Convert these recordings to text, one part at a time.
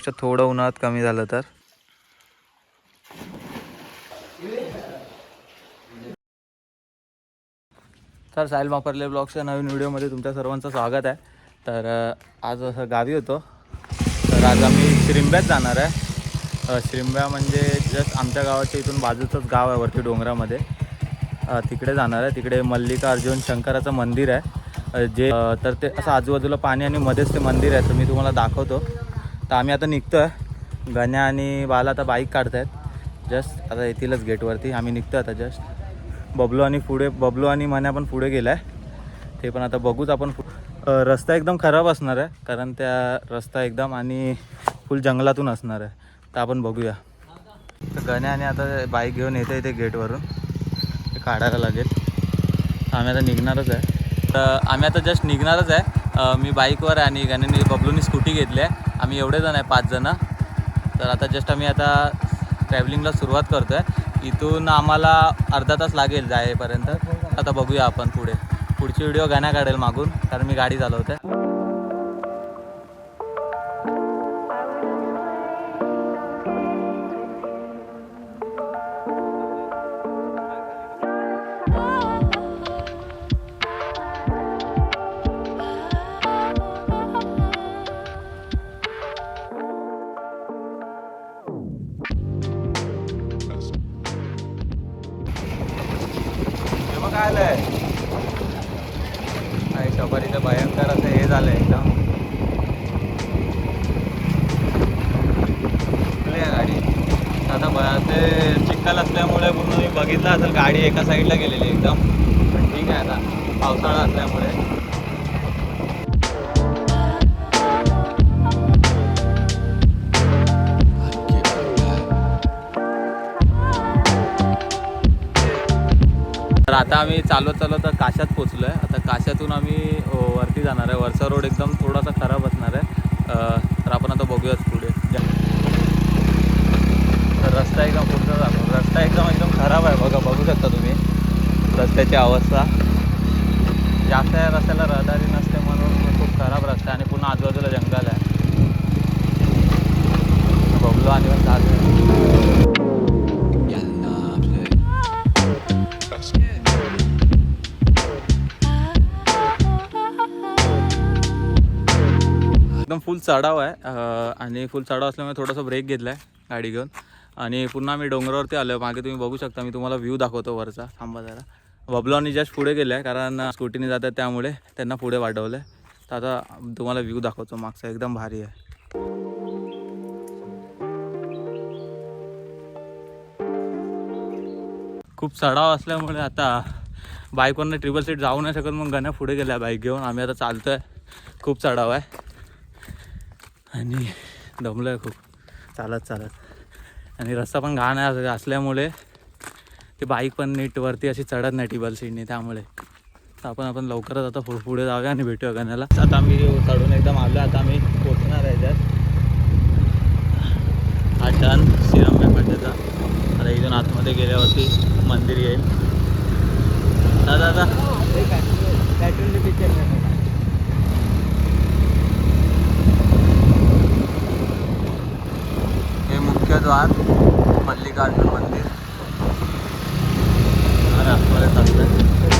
पेक्षा थोडं उन्हाळ्यात कमी झालं तर? तर साहिल वापरले ब्लॉगच्या नवीन व्हिडिओमध्ये तुमच्या सर्वांचं स्वागत आहे. तर आज असं गावी होतो. तर आज आम्ही श्रिंब्यात जाणार आहे. अ, श्रिंब्या म्हणजे जस्ट आमच्या गावाच्या इथून बाजूचंच गाव आहे वरती डोंगरामध्ये. तिकडे जाणार आहे. तिकडे मल्लिकार्जुन शंकराचं मंदिर आहे. जे तर ते असं आजूबाजूला पाणी आणि मध्येच ते मंदिर आहे. तर मी तुम्हाला दाखवतो. तर आम्ही आता निघतो आहे गण्या आणि बाला आता बाईक काढतायत. जस्ट आता येतीलच गेटवरती आम्ही निघतो आता जस्ट बबलू आणि पुढे बबलू आणि मन्या पण पुढे गेला आहे ते पण आता बघूच आपण रस्ता एकदम खराब असणार आहे कारण त्या रस्ता एकदम आणि फुल जंगलातून असणार आहे. तर आपण बघूया. तर गण्याने आता बाईक घेऊन येतं इथे गेटवरून ते काढायला लागेल. आम्ही आता निघणारच आहे. तर आम्ही आता जस्ट निघणारच आहे. मी बाईकवर आणि गण्याने बबलूनी स्कूटी घेतली आहे. आम्ही एवढे जण आहे पाच जणं. तर आता जस्ट आम्ही आता ट्रॅव्हलिंगला सुरुवात करतो आहे इथून आम्हाला अर्धा तास लागेल जायपर्यंत. आता बघूया आपण पुढे. पुढची व्हिडिओ गाण्या काढेल मागून कारण मी गाडी चालवते हे बघ काय आलंय भयंकर असं हे झालंय एकदम. गाडी? आता ते चिखल असल्यामुळे पूर्ण मी बघितलं असेल गाडी एका साईडला गेलेली एकदम. पण ठीक आहे आता. पावसाळा असल्यामुळे. तर आता आम्ही चालवत चालत काशात पोचलो आहे आता काशातून आम्ही वरती जाणार आहे. वरचा रोड एकदम थोडासा खराब असणार आहे. तर आपण आता बघूयाच पुढे. तर रस्ता एकदम पुढचा जातो. रस्ता एकदम एकदम खराब आहे. बघा बघू शकता तुम्ही. रस्त्याची अवस्था. जास्त या रस्त्याला रहदारी नसते म्हणून खूप खराब रस्ता आहे आणि पुन्हा आजूबाजूला जंगल आहे. बघलो आणि एकदम फुल चढाव आहे. आणि फुल चढाव असल्यामुळे थोडासा ब्रेक घेतला आहे गाडी घेऊन. आणि पुन्हा मी डोंगरावरती आलो मागे तुम्ही बघू शकता मी तुम्हाला व्ह्यू दाखवतो वरचा. थांबा जरा. बबलू आणि जस्ट पुढे गेले आहे कारण स्कूटीने जातात त्यामुळे त्यांना पुढे वाढवलं आहे तर आता तुम्हाला व्ह्यू दाखवतो मागचा एकदम भारी आहे. खूप चढाव असल्यामुळे आता बाईकवरनं ट्रिपल सीट जाऊ नाही शकत मग गण्या पुढे गेल्या बाईक घेऊन. आम्ही आता चालतोय. खूप चढाव आहे. आणि दमलो आहे खूप. चालत चालत. आणि रस्ता पण घाण आहे असल्यामुळे ते बाईक पण नीट वरती अशी चढत नाही टिबल सीटने त्यामुळे. तर आपण आपण लवकरच आता पुढे पुढे जाऊया आणि भेटूया गण्याला. आता मी चढून एकदम आलो आता आम्ही पोचणार आहे त्यात हा टर्न श्रीरंगा फाट्याचा आता इथून आतमध्ये गेल्यावरती मंदिर येईल दादा दादा हे मुख्य द्वार मल्लिकार्जुन मंदिर आणि आतमध्ये चालतंय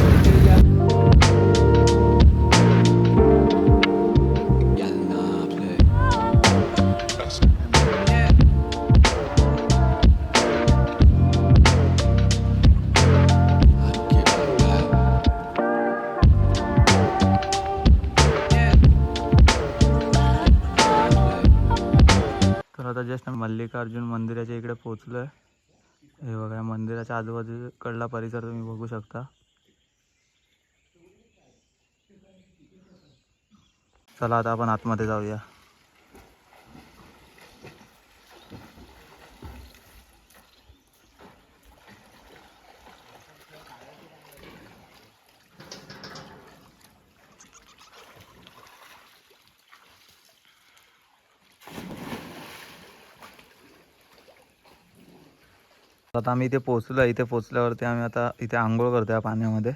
जस्ट मल्लिकार्जुन मंदिराच्या इकडे पोचलो आहे हे बघा मंदिराच्या आजूबाजूकडला परिसर तुम्ही बघू शकता. चला आता आपण आतमध्ये जाऊया. आता आम्ही इथे पोचलो इथे पोचल्यावरती आम्ही आता इथे आंघोळ करतो या पाण्यामध्ये.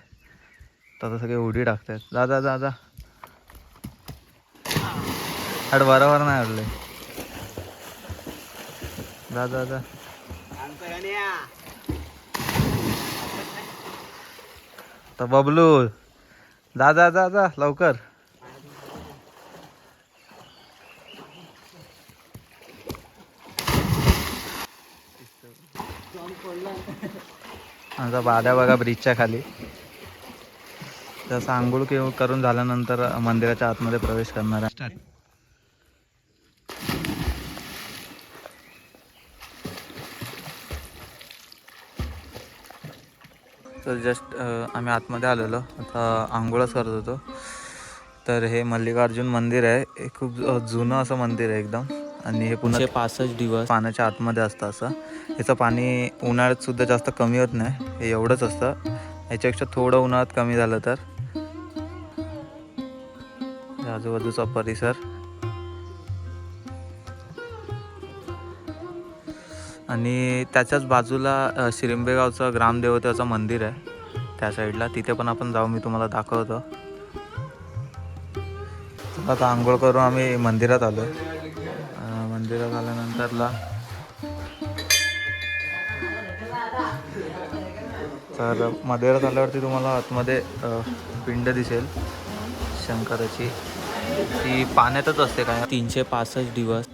तर आता सगळे उडी टाकतात जा जा जा जा. अड बरोबर नाही अडले जा जा जा. तर बबलू. जा जा जा जा लवकर. आमचा बाद्या बघा ब्रिजच्या खाली. जसं आंघोळ के- करून झाल्यानंतर मंदिराच्या आतमध्ये प्रवेश करणार आहे. तर जस्ट आम्ही आतमध्ये आलेलो. आता आंघोळच करत होतो. तर हे मल्लिकार्जुन मंदिर आहे. हे खूप जुनं असं मंदिर आहे एकदम. आणि हे पुन्हा पासष्ट दिवस. पाण्याच्या आतमध्ये असतं असं. याचं पाणी उन्हाळ्यात सुद्धा जास्त कमी होत नाही. हे एवढंच असतं. याच्यापेक्षा थोडं उन्हाळ्यात कमी झालं तर. आजूबाजूचा परिसर. आणि त्याच्याच बाजूला अ, शिरिंबे गावचं ग्रामदेवतेचं मंदिर आहे. त्या साईडला. तिथे पण आपण जाऊ. मी तुम्हाला दाखवतो. आता आंघोळ करून आम्ही मंदिरात आलो मंदिरात आल्यानंतरला तर मंदिरात आल्यावरती तुम्हाला आतमध्ये पिंड दिसेल. शंकराची. ती पाण्यातच असते काय? तीनशे पासष्ट दिवस.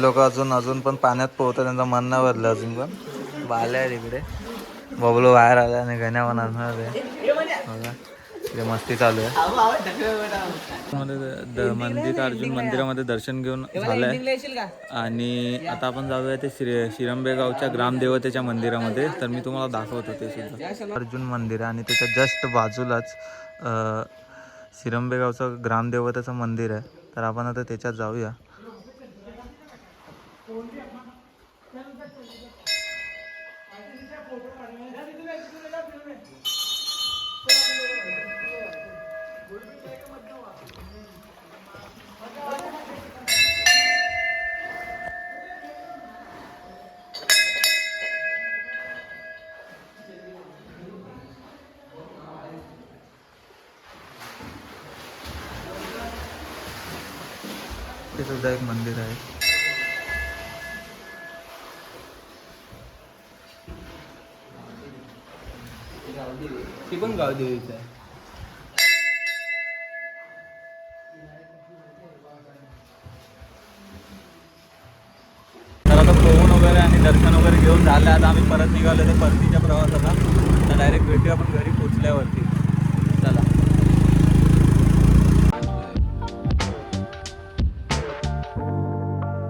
लोक अजून अजून पण पाण्यात पोहतात त्यांचं मन नाही भरलं अजून पण. बाल्या आहे तिकडे बबलू बाहेर आला आणि गण्या पण आणणार आहे. मस्ती चालू आहे. मंदिर अर्जुन मंदिरामध्ये दर्शन घेऊन झालंय. आणि आता आपण जाऊया ते श्री शिरंबे गावच्या ग्रामदेवतेच्या मंदिरामध्ये. तर मी तुम्हाला दाखवतो ते सुद्धा. अर्जुन मंदिर आहे आणि त्याच्या जस्ट बाजूलाच शिरंबे गावचं ग्रामदेवतेचं मंदिर आहे. तर आपण आता त्याच्यात जाऊया. ते सुद्धा एक मंदिर आहे. ती पण गावदेवीच आहे. तर आता पोहून वगैरे आणि दर्शन वगैरे घेऊन झालं. आता आम्ही परत निघालो ते परतीच्या प्रवासाला. तर डायरेक्ट भेटूया आपण घरी पोचल्यावरती.